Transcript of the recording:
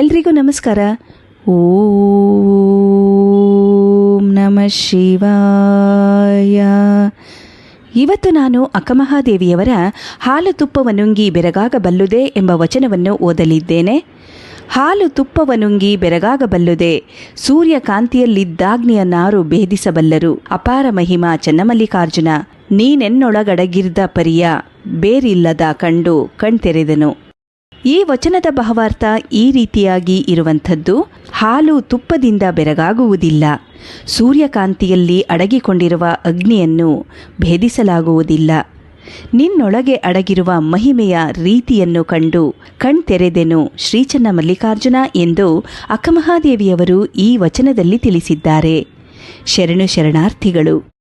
ಎಲ್ರಿಗೂ ನಮಸ್ಕಾರ. ಓಂ ನಮ ಶಿವಾಯ. ಇವತ್ತು ನಾನು ಅಕ್ಕಮಹಾದೇವಿಯವರ ಹಾಲು ತುಪ್ಪವನುಂಗಿ ಬೆರಗಾಗಬಲ್ಲುದೆ ಎಂಬ ವಚನವನ್ನು ಓದಲಿದ್ದೇನೆ. ಹಾಲು ತುಪ್ಪವನುಂಗಿ ಬೆರಗಾಗಬಲ್ಲುದೆ ಸೂರ್ಯಕಾಂತಿಯಲ್ಲಿದ್ದಾಗ್ನಿಯ ನಾರು ಭೇದಿಸಬಲ್ಲರು, ಅಪಾರ ಮಹಿಮಾ ಚನ್ನಮಲ್ಲಿಕಾರ್ಜುನ, ನೀನೆನ್ನೊಳಗಡಗಿರ್ದ ಪರಿಯ, ಬೇರಿಲ್ಲದ ಕಂಡು ಕಣ್ತೆರೆದನು. ಈ ವಚನದ ಭಾವಾರ್ಥ ಈ ರೀತಿಯಾಗಿ ಇರುವಂಥದ್ದು, ಹಾಲು ತುಪ್ಪದಿಂದ ಬೆರಗಾಗುವುದಿಲ್ಲ. ಸೂರ್ಯಕಾಂತಿಯಲ್ಲಿ ಅಡಗಿಕೊಂಡಿರುವ ಅಗ್ನಿಯನ್ನು ಭೇದಿಸಲಾಗುವುದಿಲ್ಲ. ನಿನ್ನೊಳಗೆ ಅಡಗಿರುವ ಮಹಿಮೆಯ ರೀತಿಯನ್ನು ಕಂಡು ಕಣ್ತೆರೆದೆನು ಶ್ರೀಚನ್ನ ಮಲ್ಲಿಕಾರ್ಜುನ ಎಂದು ಅಕ್ಕಮಹಾದೇವಿಯವರು ಈ ವಚನದಲ್ಲಿ ತಿಳಿಸಿದ್ದಾರೆ. ಶರಣು ಶರಣಾರ್ಥಿಗಳು.